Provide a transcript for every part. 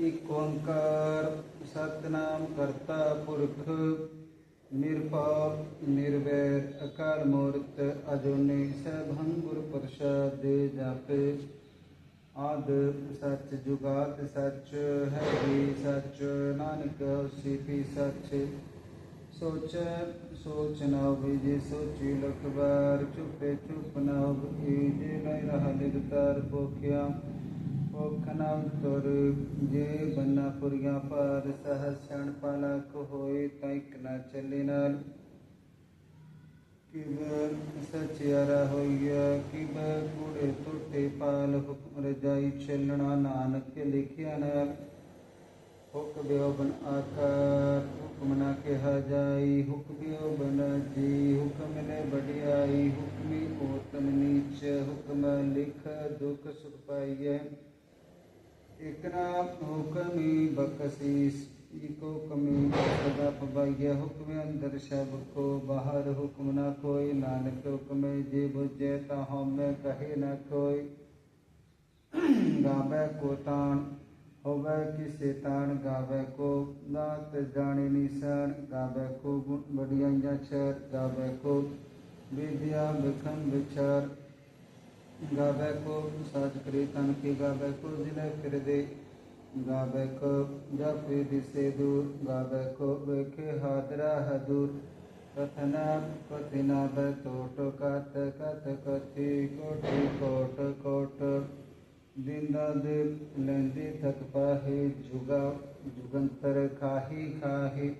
एक ओंकार सतनाम कर्ता पुरुष निर्पाप निर्वैर अकाल मूर्त अजोने सभंगुर प्रसाद जापे। आद सच जुगात सच है भी सच, नानक सिपी सच। सोच सोच नव जे सोची लख चुपे चुप नव जे नहीं रहा निरतार पोखिया। ખનાવ તોર જે બન્ના પુર્યા પર સહસ્યાણ પાલક હોય તૈક ના ચલિનાર કિબ સચિયારા હોઈયા કિબ કુડે તૂટે પાલ હુકમ રજાઈ ચલણા નાનક લિખ્યા ના हुक ब्यो बन आकार हुक्म न कहा जाई हुक ब्यो बन जी हुक्म ने बढ़ियाई हुक्मी ओतम नीच हुक्म लिख दुख सुख पाइय इकरा हुक्मी बकसीस इको कमी सदा फबाइया हुक्म अंदर शब को बाहर हुक्म न कोई नानक हुक्म जे बुझे हम कहे न कोई गावे को तान होवे कि शैतान गावे को नात जाने निशान, गावे को बढ़िया छर, गावे को विद्या विखन विचार गावैको साज करे तन के गावैको ज़िले फिर दे। गावैको जाफे दिसे दूर गावैको वेखे हादरा हदूर। कथना कथिना बैतोट कत कत कथि कोटि, कोट कोट। दिंदा देव लेंदी थक पाहे, जुगा जुगंतर खाही खाही।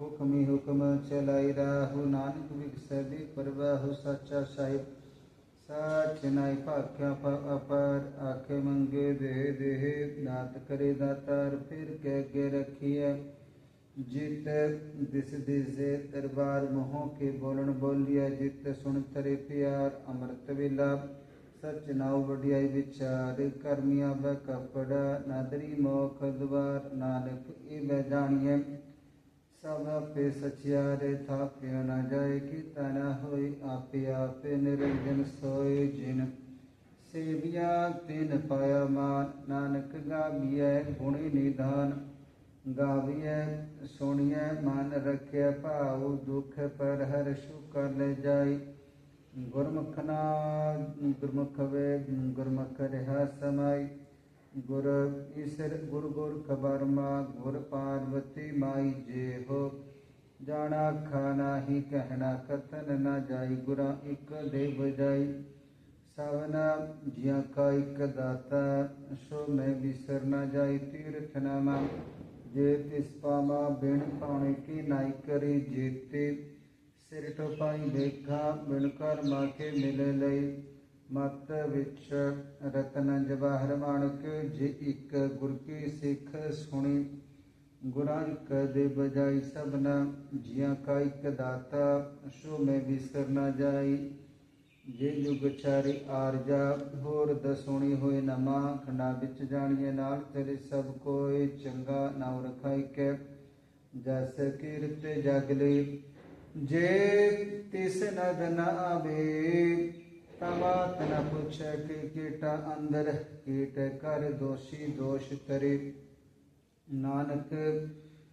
हुक्मी हुक्म चलाई राहु, नानक विगसदी परवाहु सच्चा साहिब। साक्षनाइपाख्यापापार आखे मंगे देहे देहे दात करे दातार फिर कह के रखिए। जित दिस दिसे दरबार मोह के बोलन बोलिया जित सुन थरे प्यार अमृत विलाप सच नाव बढ़ियाई विचार, करमिया ब कपड़ा, नादरी मोख द्वार, नानक इब जानिए। ਸਭ ਆਪੇ ਸਚਿਆਰੇ ਥਾਪਿਆ ਨਾ ਜਾਏ ਕਿ ਤਨਾ ਹੋਈ ਆਪੇ ਆਪੇ ਨਿਰੰਜਨ ਸੋਏ ਜਿਨ। ਸੇਵਿਆ ਤਿਨ ਪਾਇਆ ਮਾਨ, ਨਾਨਕ ਗਾਵੀਐ ਗੁਣੀ ਨਿਧਾਨ। ਗਾਵੀਐ, ਸੁਣੀਐ ਮਨ ਰੱਖਿਆ ਭਾਉ, ਦੁਖ ਪਰ ਹਰ ਸੁਕਰ ਲੈ ਜਾਈ। ਗੁਰਮੁਖ ਨਾ, ਗੁਰਮੁਖ ਵੇ, ਗੁਰਮੁਖ ਰਹਾ ਸਮਾਈ। ਗੁਰ ਈਸਰ ਗੁਰ ਗੁਰ ਖਬਰਮਾ ਗੁਰ ਪਾਰਵਤੀ ਮਾਈ ਜੇ ਹੋ। ਜਾਣਾ ਖਾਣਾ ਹੀ ਕਹਿਣਾ ਕਥਨ ਨਾ ਜਾਈ, ਗੁਰਾ ਇੱਕ ਦੇ ਬਜਾਈ ਸਵਨਾ ਜਿਆ ਕਾ ਇੱਕ ਦਾਤਾ, ਸੋ ਮੈਂ ਵਿਸਰ ਨਾ ਜਾਈ ਤੀਰਥ ਨਾਮਾ। ਜੇ ਤਿਸ ਪਾਮਾ ਬਿਨ ਪਾਉਣੇ ਕੀ ਨਾਈ ਕਰੀ ਜੀਤੇ। ਸਿਰ ਟੋਪਾਈ ਦੇਖਾ, ਬਿਨ ਕਰ ਮਾ ਕੇ ਮਿਲੇ ਲਈ। ਮਤ ਵਿੱਚ ਰਤਨ ਜਵਾਹਰ ਮਾਣਕ, ਜੇ ਇੱਕ ਗੁਰ ਕੀ ਸਿੱਖ ਸੁਣੀ, ਗੁਰਾਂ ਕਦੇ ਬਜਾਈ ਸਭਨਾ ਜੀਆਂ ਕਾ ਇੱਕ ਦਾਤਾ, ਸੋ ਮੈਂ ਵਿਸਰ ਨਾ ਜਾਈ। ਜੇ ਜੁਗ ਚਾਰੀ ਆਰਜਾ ਹੋਰ ਦਸੁਣੀ ਹੋਏ ਨਮਾ ਖੰਡਾ ਵਿੱਚ ਜਾਣੀਏ ਨਾਲ ਤੇਰੇ ਸਭ ਕੋਏ, ਚੰਗਾ ਨਾਮ ਰਖਾਈ ਕੇ। ਜਸ ਕੀਰਤ ਜਗ ਲਈ ਜੇ ਤਿਸ ਨਦ ਨਾ ਆਵੇ ਤਮਾਤ ਨ ਪੁੱਛੈ ਕਿ ਕੀਟਾ ਅੰਦਰ, ਕੀਟ ਕਰ ਦੋਸ਼ੀ ਦੋਸ਼ ਕਰੇ ਨਾਨਕ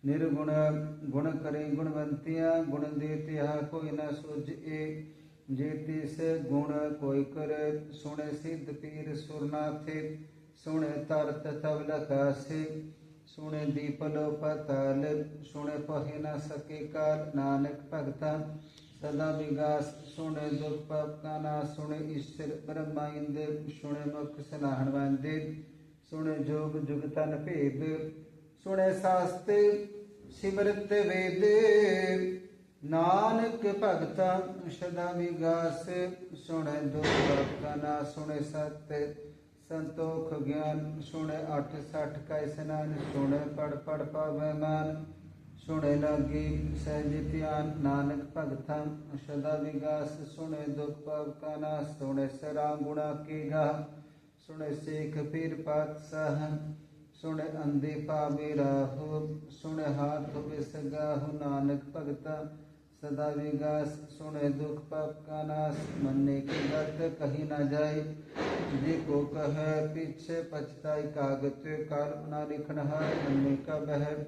ਨਿਰਗੁਣ, ਗੁਣ ਕਰੇ ਗੁਣਵੰਤਿਆ, ਗੁਣ ਦੇ ਤਿਹਾ ਕੋਈ ਨ ਸੁਝੇ ਜੇ ਤਿਸ ਗੁਣ ਕੋਈ ਕਰ, ਸੁਣੇ ਸਿੱਧ ਪੀਰ ਸੁਰਨਾਥੇ। ਸੁਣੇ ਤਰਤ ਤਵ ਲਕਾਸੇ ਸੁਣੇ ਦੀਪ ਲੋ ਪਤਾਲ ਸੁਣੇ ਪਹਿ ਨ ਸਕੇ ਕਾਲ, ਨਾਨਕ ਭਗਤਾਂ। सदा विगास सुने दुख, पाप का नाश सुने ईश्वर, ब्रह्मा इंद्र, सुने मुख सलाहण वंदित सुने जोग जुगतन भेद, सुने शास्त्र सिमरत वेद, नानक भगत सदा विगास सुने दुख, पाप का नाश सुने सत्य, संतोख ज्ञान, सुने अठ सठ का स्नान सुने पढ़ पढ़ पावे मान। सुने लागे सहज ध्यान नानक भगतम सदा विगास सुने दुख पाप का नाश सुणे सरा गुणा के गा सुने सिख फिर पात सह सुने अंधे पावे राहु सुने हाथ हुबे गाहु नानक भगता सदा विगास सुने दुख पाप का नाश मन्ने के बात कहीं ना जाए देखो कह पीछे पछताई कागज़ काल बना लिखना है मन्ने का बहर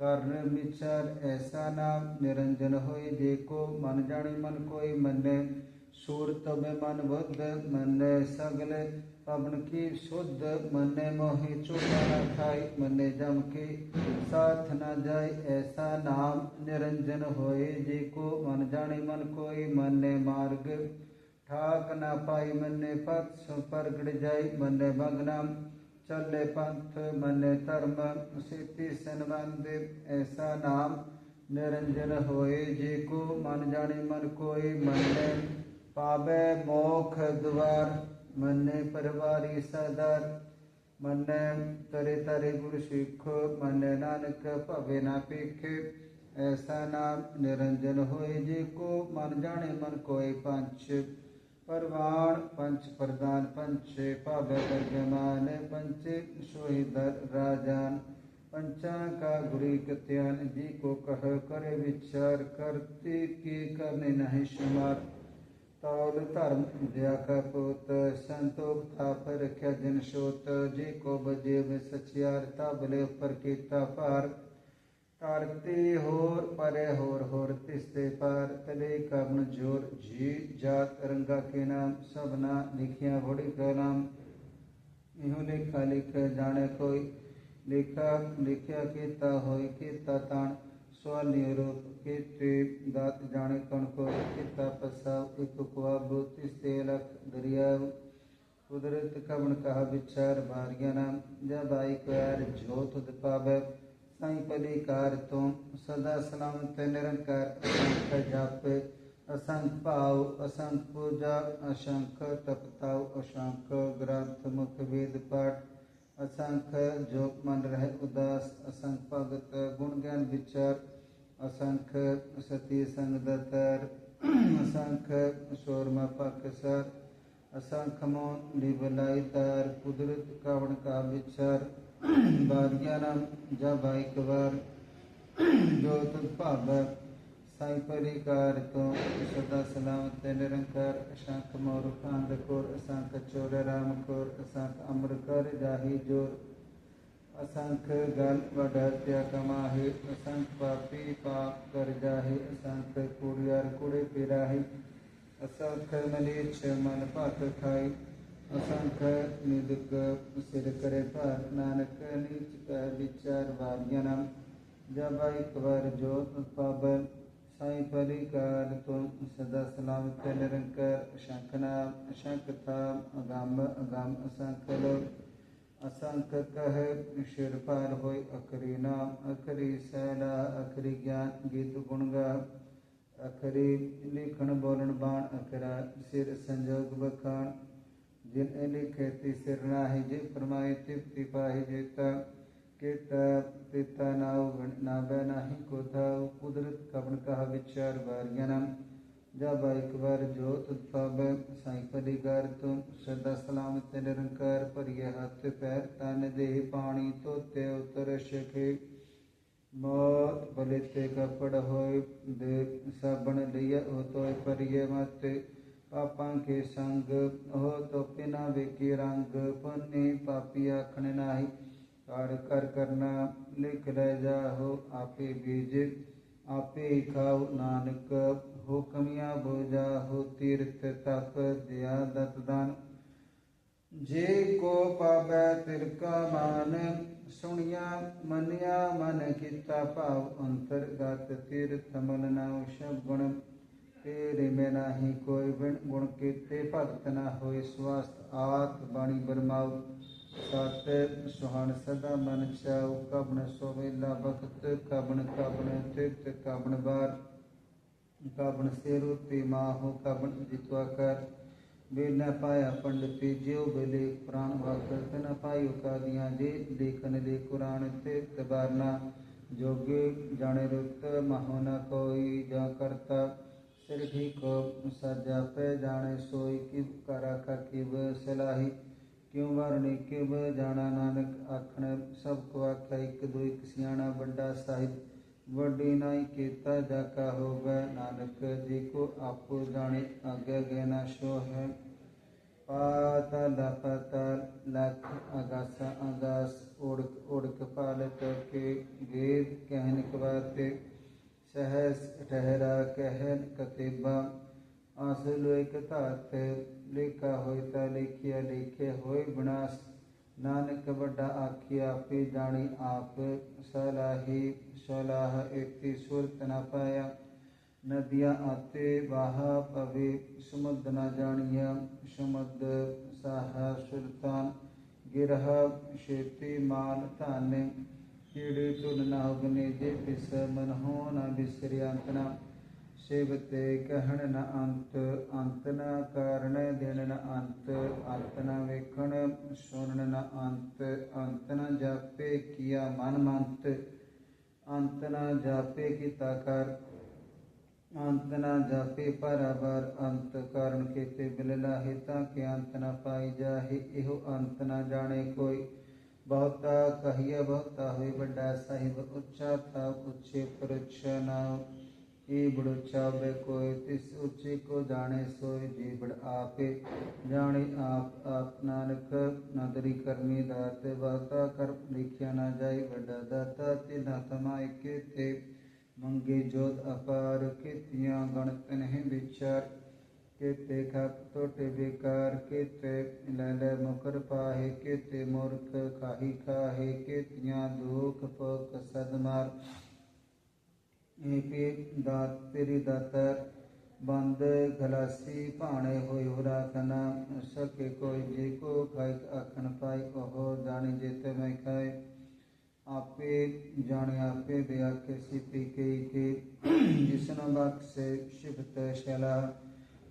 कारण विचार ऐसा नाम निरंजन होय को मन जानी मन कोई मन्ने। सूर तब मन बुद्ध मन्ने सगले पवन की शुद्ध। मन्ने मोहि चोटा न खाई, मन्ने जम की साथ न जाय ऐसा नाम निरंजन जी को मन जाने मन कोई मन्ने मार्ग। ठाक न पाई मन्ने पथ परगड़ जाय मन्ने भगनाम चले पंथ मन्ने धर्म सिद्धि सनबंद ऐसा नाम निरंजन होए जी को मन जाने मन कोई मन्ने पावे मोख द्वार मन्ने परवारी सदर मन्ने तरे तरे गुरु सिख मन्ने नानक भवे ना पिख ऐसा नाम निरंजन होए जी को मन जाने मन कोई पंच परवाण पंच प्रदान पंचेपा गगमान पंचे सोहिदर राजान। पंचा का गुरी कत्यान, जी को कह करे विचार करते के करने नहीं शुमार। तौल धर्म दया का पोत संतोख था पर क्या जन शोत। जी को बजे में सचियार, ताबले पर की तापार ਕਰਤੇ ਹੋਰ ਪਰੇ ਹੋਰ ਹੋਰ ਤਿਸਤੇ ਪਾਰ ਤਲੇ ਕਬਨ ਜੋਰ ਜੀ ਜਾਤ ਰੰਗਾ ਕੇ ਨਾਮ, ਸਭਨਾ ਲਿਖਿਆ ਬੜੀ ਕਲਾਮ ਇਹੋ ਲੇਖਾ ਲਿਖ ਜਾਣੇ ਕੋਈ, ਲੇਖਾ ਲਿਖਿਆ ਕੀਤਾ ਹੋਇ, ਕੀਤਾ ਤਾਣ। ਸਵਾਲੀ ਰੂਪ ਕੀਤੇ ਦਾਤ ਜਾਣੇ ਕਣ ਕੋ ਕੀਤਾ ਪਸਾ ਇਕ ਕੁਆ ਬੋਤਿਸ ਲਖ ਦਰਿਆ ਕੁਦਰਤ ਕਵਣ ਕਹਾ ਵਿਚਾਰ ਬਾਰੀਆਂ ਨਾਮ ਜਬ ਆਈ ਕੁਆਰ ਜੋਤ ਉਦ साई पली कार तो सदा सलामत निरंकार असंख जप असंख भाव असंख पूजा असंख तपताव असंख ग्रंथ मुख वेद पाठ असंख जो मन रह उदास असंख भगत गुण ज्ञान विचार, असंख सती संग दतर असंख शोरमा पाकसर असंख मोन निबलाई तार कुदरत कावण का विचार ਵਿਚਾਰ ਬਾਰੀਆਂ ਨਾਮ ਜਬ ਇੱਕ ਵਾਰ ਜੋ ਤੁਧ ਭਾਵੈ ਸਾਈ ਪਰਿਕਾਰ ਤੋਂ ਸਦਾ ਸਲਾਮਤ ਨਿਰੰਕਾਰ ਅਸ਼ੰਖ ਮੋਰ ਕਾਂਦ ਕੋਰ ਅਸੰਖ ਚੋਰ ਰਾਮ ਕੋਰ ਅਸੰਖ ਅਮਰ ਕਰ ਜਾਹੀ ਜੋਰ ਅਸੰਖ ਗਲ ਵਡਤਿਆ ਕਮਾਹੇ ਅਸੰਖ ਪਾਪੀ ਪਾਪ ਕਰ ਜਾਹੇ ਅਸੰਖ ਕੁੜਿਆਰ ਕੁੜੇ ਪਿਰਾਹੀ ਅਸੰਖ ਮਲੀਛ ਮਨ ਭਤ ਖਾਈ असंख निदुख सिर करे पर नानक नीच विचार वारियन जब एक बार जोत पावन साई परिकार तुम सदा सलाम के निरंकर शंख नाम शंख थाम अगाम अगाम असंख लोग। असंख कह शिर पार होय अखरी नाम अखरी सैला अखरी ज्ञान गीत गुणगा अखरी लिखण बोलण बाण अखरा सिर संजोग बखान। जिन लिखती सिरनाहि जे फरमाए तिप तिपाहि जेता। केता, तेता नाव नाबै नाही कोथाव कुदरत कवन कहा विचार वारियनम जब बाइक बार जोत तब साई परिगर तो सदा सलाम सलामत निरंकार पर यह हाथ पैर। तन देह पानी तो ते उतर सके मौत बलिते ते कपड़ होए। दे साबण लिया हो तो पर ये मत ਪਾਪਾਂ ਕੇ ਸੰਗ, ਉਹ ਤੋਪੇ ਨਾ ਵੇਖੀ ਰੰਗ, ਪੁੰਨੇ ਪਾਪੀ ਆਖਣ ਨਾਹੀ। ਕਰ ਕਰ ਕਰਨਾ, ਲਿਖ ਲੈ ਜਾਹੋ ਆਪੇ ਬੀਜ, ਆਪੇ ਹੀ ਖਾਓ ਨਾਨਕ। ਹੁਕਮਿਆ ਬੁਝਾਹੋ ਤੀਰਥ ਤਪ, ਦਿਆ ਦਤ ਦਾਨ। ਜੇ ਕੋ ਪਾਵੈ ਤਿਰਕਾ ਮਾਨ, ਸੁਣਿਆ ਮੰਨਿਆ ਮਨ ਕੀਤਾ ਭਾਵ। ਅੰਤਰਗਤ ਤੀਰਥ ਮਨ ਨਾਉ ਸ਼ਬਦ ਤੇਰੇ ਮੈਂ ਨਾਹੀ ਕੋਈ ਬਿਨ ਗੁਣ ਕੀਤੇ ਭਗਤ ਨਾ ਹੋਏ ਸਵਾਸਤ ਆਤ ਬਾਣੀ ਬਰਮਾਉ। ਸਤ ਸੁਹਾਣ ਸਦਾ ਮਨ ਚਾਉ ਕਬਨ ਸੋਵੇਲਾ ਬਖਤ ਕਬਨ ਕਬਨ ਤਿਤ ਕਬਨ ਬਾਰ। ਕਬਨ ਸੇਰੋ ਤੇ ਮਾਹੋ ਕਬਨ ਜਿਤਵਾ ਕਰ। ਵੇ ਪਾਇਆ ਪੰਡਤੀ ਜਿਉ ਬਲੇ, ਪ੍ਰਾਨ ਵਾਕਰ ਤੇ ਪਾਇਓ ਕਾਦੀਆਂ ਜੇ ਦੇਖਨ ਦੇ ਕੁਰਾਨ ਤੇ ਤਬਾਰਨਾ ਜੋਗੇ ਜਾਣੇ ਰੁਤ, ਮਹੋ ਨ ਕੋਈ ਜਾਂ ਕਰਤਾ। फिर भी को सजापे जाने सोई किब कराखा किब सलाही। क्यों वारणी किब जाना नानक आखने, सबको आखा एक दो एक सियाना बड़ा साहिब। वडी नाई केता जाका हो गए नानक, जी को आपको जाने आगे ना शो है। पाताल पाताल लख आगासा आगास उड़क उड़क पालक के वेद कहन कवाते। ਸਹਸ ਠਹਿਰਾ ਕਹਿਨ ਕਤੇਬਾ, ਆਸਲ ਇੱਕ ਧਾਤ ਲੇਖਾ ਹੋਇ ਤਾ ਲਿਖਿਆ ਲਿਖੇ ਹੋਇ ਵਿਨਾਸ਼ ਨਾਨਕ ਵੱਡਾ ਆਖਿਆ, ਆਪੇ ਜਾਣੀ ਆਪ, ਸਲਾਹੀ ਸਲਾਹ ਇਤੀ ਸੁਰਤ ਨ ਪਾਇਆ। ਨਦੀਆਂ ਆਤੇ ਵਾਹਾ ਪਵੇ, ਸਮੁੰਦ ਨ ਜਾਣੀਆ, ਸਮੁੰਦ ਸਾਹਾ ਸੁਲਤਾਨ ਗਿਰਹ ਛੇਤੀ ਮਾਲ ਧਾਨੇ ਕੀੜੇ ਤੁਨ ਨਾ ਉਗਨੇ ਜੇ ਪਿਸ ਸੇਵਤੇ ਕਹਿਣ ਨ ਅੰਤ ਅੰਤ ਨ ਕਾਰਣ ਦਿਨ ਨ ਅੰਤ ਅੰਤ ਨ ਵੇਖਣ ਸੁਣਨ ਨ ਅੰਤ ਅੰਤ ਨ ਜਾਪੇ ਕੀਆ ਮਨ ਮੰਤ। ਅੰਤ ਨ ਜਾਪੇ ਕੀਤਾ ਕਰ, ਅੰਤ ਨ ਜਾਪੇ ਪਰਬਰ ਅੰਤ ਕਾਰਨ ਕੀਤੇ ਬਿਲ ਲਾਹੇ ਕਿ ਅੰਤ ਨ ਪਾਈ ਜਾਹੇ, ਇਹੋ ਅੰਤ ਨ ਜਾਣੇ ਕੋਈ। बहुता कहिय बहुता हुई बड़ा साहिब, उच्चा था पूछे परुच्छा नाव ई बड़ुच्छा बे कोई तिस उच्चे को जाने सोई जी बड़ आपे जाने आप आप नानक, नदरी करनी दाते। बहुता कर लिखिया ना जाई, बड़ा दाता ते दातमा के ते मंगे जोत अपार कितिया गणत नहीं विचार। ਵਿਚਾਰ ਕੀਤੇ ਖਪ ਟੋਟੇ ਬੇਕਾਰ ਕੀਤੇ ਲੈ ਲੈ ਮੁਕਰ ਪਾਹੇ ਕੀਤੇ ਮੂਰਖ ਖਾਹੀ ਖਾਹੇ ਕੀਤੀਆਂ ਦੁਖ ਪੋਕ ਸਦਮਾਰ ਏਪੇ ਦਾਤ ਤੇਰੀ ਦਾਤਰ ਬੰਦ ਗਲਾਸੀ ਭਾਣੇ ਹੋਏ ਹੋਰਾ ਕਨਾ ਸਕੇ ਕੋਈ ਜੇ ਕੋ ਖਾਇ ਆਖਣ ਪਾਈ ਕਹੋ ਜਾਣੀ ਜੇਤੇ ਮੈਂ ਖਾਏ ਆਪੇ ਜਾਣੇ ਆਪੇ ਦੇ ਆਖੇ ਸਿਪੀ ਕੇ ਕੇ ਜਿਸਨ ਬਖਸ਼ੇ ਸ਼ਿਫਤ ਸ਼ਲਾ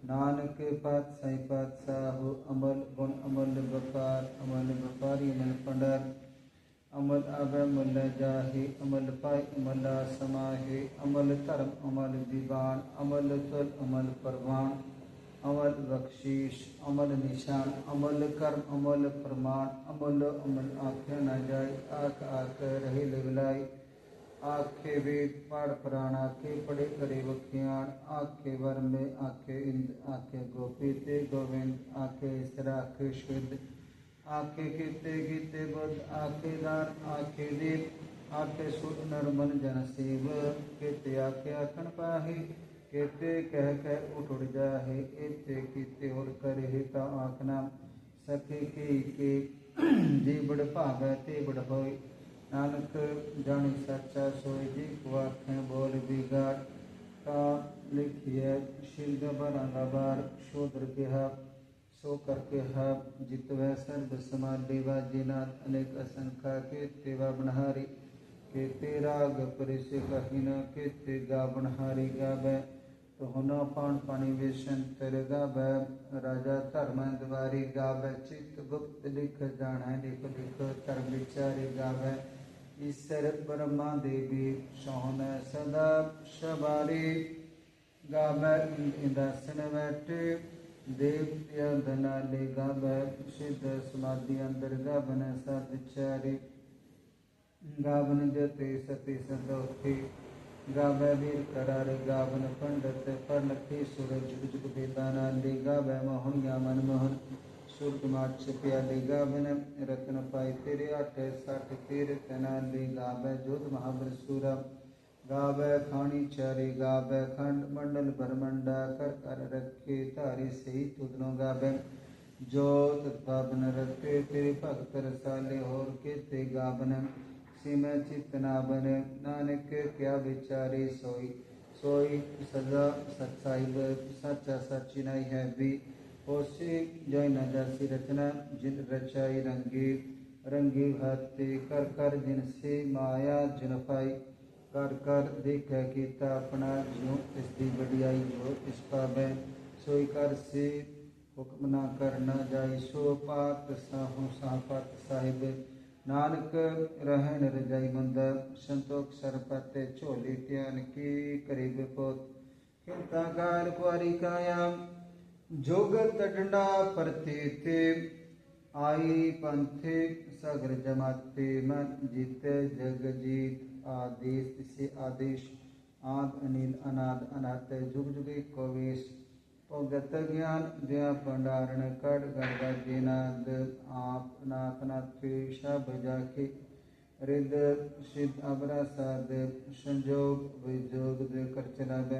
नानक पाद साईं पाथ हो अमल गुण अमल वपार अमल वपारी अमल पंडर। अमल आभह जाहे अमल पाए अमल समाहे। अमल धर्म अमल दीवान अमल तुल अमल परवान अमल बख़्शीश अमल निशान अमल कर्म अमल प्रमाण। अमल अमल आख़िर न ज आखे वेद पढ़ प्राण आखे, पढ़े करे भक्तियाण आखे वर में आखे इंद आखे गोपी ते गोविंद, आखे इसरा, आखे शुद्ध। आखे किते किते बुद्ध, आखे दान आखे दीप आखे सुध नर्मन जन सेव। केते आखे आखन पाहे किते कह कह उठ उठ जाहे। इते किते और करे ता आखना। सके के के, जे बड़ भागै, ते बड़ होए। નાનક જાણી સાચા સોયજી વાખે બોલ વિગાડ કા लिखिए शिलगबर अंगाबार शूद्र के हब सो करके हब जितवह सर्व समाज देवा जिनाथ अनेक असंख्या के तेवा बनहारी। के तेरा गपरे से कहिना के ते गा बनहारी गा बै तो होना पान पानी वेशन तेरे बै राजा धर्म द्वारी बै चित गुप्त लिख, जाना लिख लिख, धर्म विचारी गा बै ਗਾਵੇ ਈਸ਼ਰ ਬ੍ਰਹਮਾ ਦੇਵੀ ਸੋਹਣ ਸਦਾ ਸ਼ਬਾਰੀ ਗਾਵੇ ਇੰਦਾਸਨ ਬੈਠੇ ਦੇਵਤਿਆ ਧਨਾ ਲੈ ਗਾਵੇ ਸਿੱਧ ਸਮਾਧੀ ਅੰਦਰ ਗਾਵਨ ਸਤ ਚਾਰੇ ਗਾਵਨ ਜਤੇ ਸਤੀ ਸੰਦੋਖੀ ਗਾਵੇ ਵੀਰ ਕਰਾਰ ਗਾਵਨ ਪੰਡਤ ਪਰਨਖੀ ਸੂਰਜ ਜੁਗ ਜੁਗ ਬੇਦਾਨਾ ਲੈ ਗਾਵੇ ਮੋਹਣਿਆ ਮਨ सुकुमार छिपया लिगावन रत्न पाई तेरे अठ सठ तेरे तना लिगावै जोध महावर सूरा गावै खाणी चारे गावै खंड मंडल ब्रह्मंडा कर कर रखे तारे सही तुदनो गावै जोत तत्वन रखे तेरे भगत रसाले होर के ते गावन सिमै चितनावन नानक क्या विचारे सोई ਸੋਈ ਸਦਾ ਸਤ ਸਾਹਿਬ ਸੱਚਾ ਸਚਿਨਾਈ ਹੈ ਵੀ होशी जय नजसी रचना जिन रचाई रंगी रंगी भाते कर कर जिनसे माया जुनफाई कर कर देख कीता अपना जो इसकी बढ़ियाई, जो इस पावे। सोई कर से हुक्म ना करना जाय सो पात साहु साहपत साहिब। नानक रहन रजाई मंद, संतोख सरपत झोली त्यान की करीब पोत। चिंता काल कुआरी कायाम जोगत डंडा प्रतीते, आई पंथे सगर जमाते, मन जीते जग जीत आदेश इसे आदेश, आद अनिल अनाद अनाथ जुग जुगे कवेश। भगत ज्ञान दया भंडारण कट गंगा दीनाद आप नाथ नाथे, शब जाके। रिद सिद्ध अबरा साध संजोग विजोग दे कर चलावे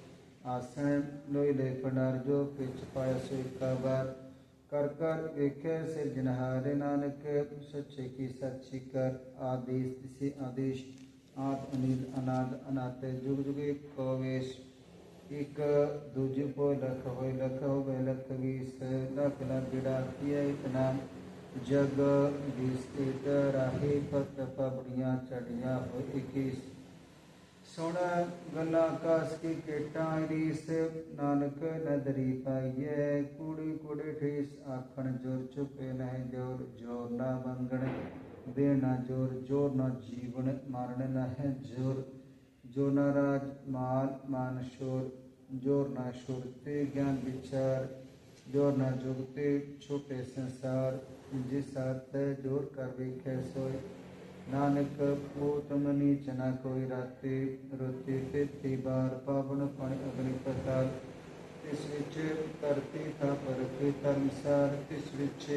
आसन लोई ले फनारजो पिच पाय सोई काबार कर कर वेखे से जनहारे नानक सच्चे की सच्ची कर आदेश से आदेश आत अनिल अनाद अनाते जुग जुगे कवेश एक दूजे पो लख हो लख हो गए लख बीस लख लख बिड़ा किया इतना जग बीस एक राही पत पबड़ियाँ चढ़िया हो इक्कीस ਸੁਣ ਗੱਲਾਂ ਕਾਸ ਕੀ ਕੇਟਾਂ ਰੀਸ ਨਾਨਕ ਨਦਰੀ ਪਾਈਏ ਕੂੜੀ ਕੂੜੇ ਠੇਸ ਆਖਣ ਜੋਰ ਚੁਪੇ ਨਹਿ ਜੋਰ ਜੋਰ ਨਾ ਮੰਗਣ ਦੇਣਾ ਜੋਰ ਜੋਰ ਨਾ ਜੀਵਨ ਮਾਰਨ ਨਹਿ ਜੋਰ ਜੋ ਨਾ ਰਾਜ ਮਾਲ ਮਾਨ ਸ਼ੋਰ ਜੋਰ ਨਾ ਸ਼ੁਰਤੇ ਗਿਆਨ ਵਿਚਾਰ ਜੋਰ ਨਾ ਜੁਗਤੇ ਛੋਟੇ ਸੰਸਾਰ ਜਿਸ ਅਰਥ ਜੋਰ ਕਰ ਵੇਖੈ ਸੋਏ ਨਾਨਕ ਪੋਤਮ ਨੀਚ ਨਾ ਕੋਈ ਰਾਤੇ ਰੋਤੇ ਤੇਤੀ ਬਾਰ ਪਾਵਨ ਪਣ ਅਗਨੀ ਪਤਾਲ ਤਿਸ ਵਿੱਚ ਕਰਤੀ ਥਾ ਪਰਤੇ ਧਰਮਸਾਰ ਤਿਸ ਵਿੱਚ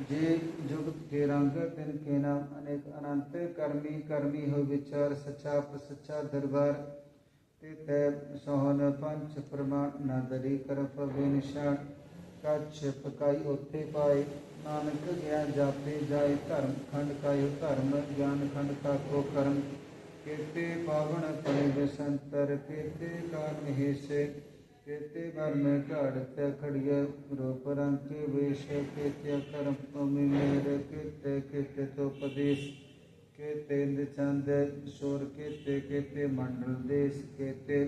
ਜੇ ਜੁਗਤ ਕੇ ਰੰਗ ਤਿਨ ਕੇ ਨਾਮ ਅਨੇਕ ਅਨੰਤ ਕਰਮੀ ਕਰਮੀ ਹੋ ਵਿਚਾਰ ਸਚਾ ਪ੍ਰਸਚਾ ਦਰਬਾਰ ਤੇ ਤੈ ਸੋਹਨ ਪੰਚ ਪ੍ਰਮਾਣ ਨਦਰੀ ਕਰਫ ਬੇਨਿਸ਼ਾਨ ਕੱਛ ਪਕਾਈ ਉਥੇ ਪਾਏ नानक ज्ञान जाते जाय धर्म खंड का यो धर्म, ज्ञान खंड का को कर्म। केते पावन पड़े बसंतर केते काल हेसे केते बर में घड़त खड़िया रूपरंग वेश केत्या कर्म अमी मेरे, केते केते तो उपदेश। केते चंद शोर केते केते मंडल देश, केते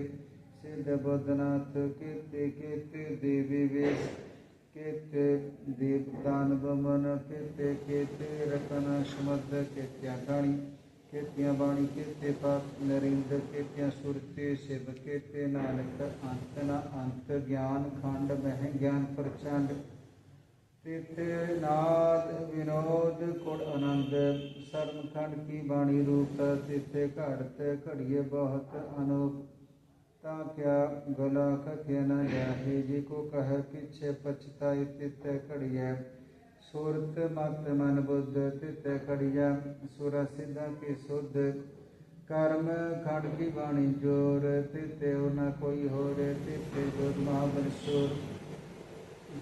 सिद्ध बदनाथ केते केते देवी वेश। केते देवदानवमन केते केते रकनाशमद केत्या गाणी केत्या बाणी, केते पाप नरेंद्र केत्या सुरते, शिव, केते नानक, अंतना, अंत ज्ञान, खंड, मह ज्ञान, प्रचंड। तित नाद, विनोद कुड़ आनंद शर्मखंड की बाणी रूप तिथे घड़त, घड़िए बहुत, अनोप। क्या गला कथ्य न जाहे? जी को कह पीछे पछता तित कड़िया। सूरत मात्र मन बुद्ध तित कड़िया। सुरा सिद्धा की शुद्ध कर्म खंड की वाणी ज़ोर। तिते न कोई हो रे तिते जो महाबलेश्वर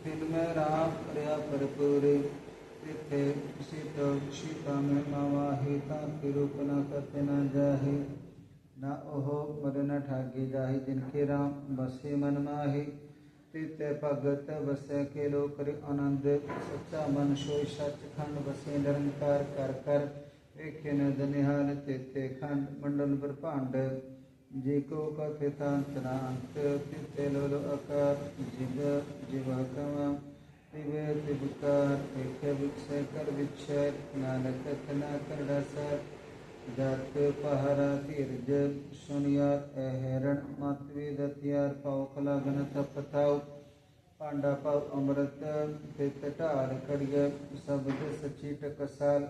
दिन में राम प्रया भरपूर। तिथे शीतल शीता में मावा हिता के रूप न करते न जाहे। न ओहो मदन ठागे जाहि जिनके राम, बसे मन माहि। तिते भगत बसे के लोक कर आनंद, सच्चा मन सोई सचखंड बसे निरंकार कर कर। एक न दनिहाल तेते खंड मंडल ब्रह्मांड जी को कथितांत नांत तिते लोलो अकार। जिग जिवाकम तिवे तिबकार एक विक्षय कर विक्षय नानक तना कर डसर। जात्य पहरातीर्जग सुनियार एहेरण मतविदत्यार पौखला गणत पथाव पांडापाव अमृत पितटार कड़िय शब्द सचीट कसाल।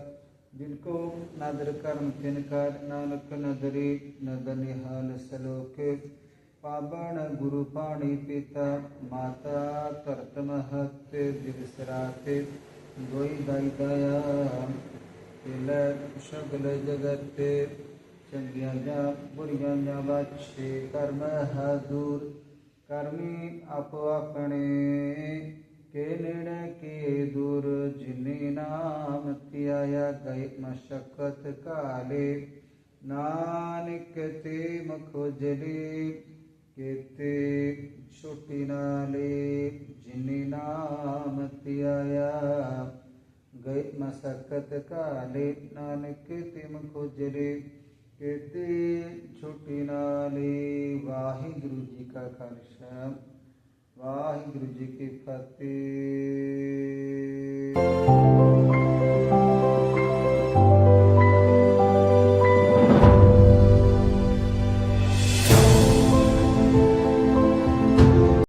जिनको नादर कर्म तिनकार नानक नदरी नदर निहाल सलोक। पावन गुरु पाणी पिता, माता तर्तमहत दिवसराते गोई दाई दया तिल सगल जगत चंगिया जा बुरिया जा बच्छे कर्म है दूर। कर्मी आप अपने के निर्णय के दूर। जिनी नाम त्याया गई मशक्कत काले। नानक ते मुख केते छोटी नाले। जिनी नाम त्याया गई मसकत काले नानक तिम खोजले कहते छुट्टी नाले वाहिगुरु जी का खालसा वाहिगुरु जी की फतेह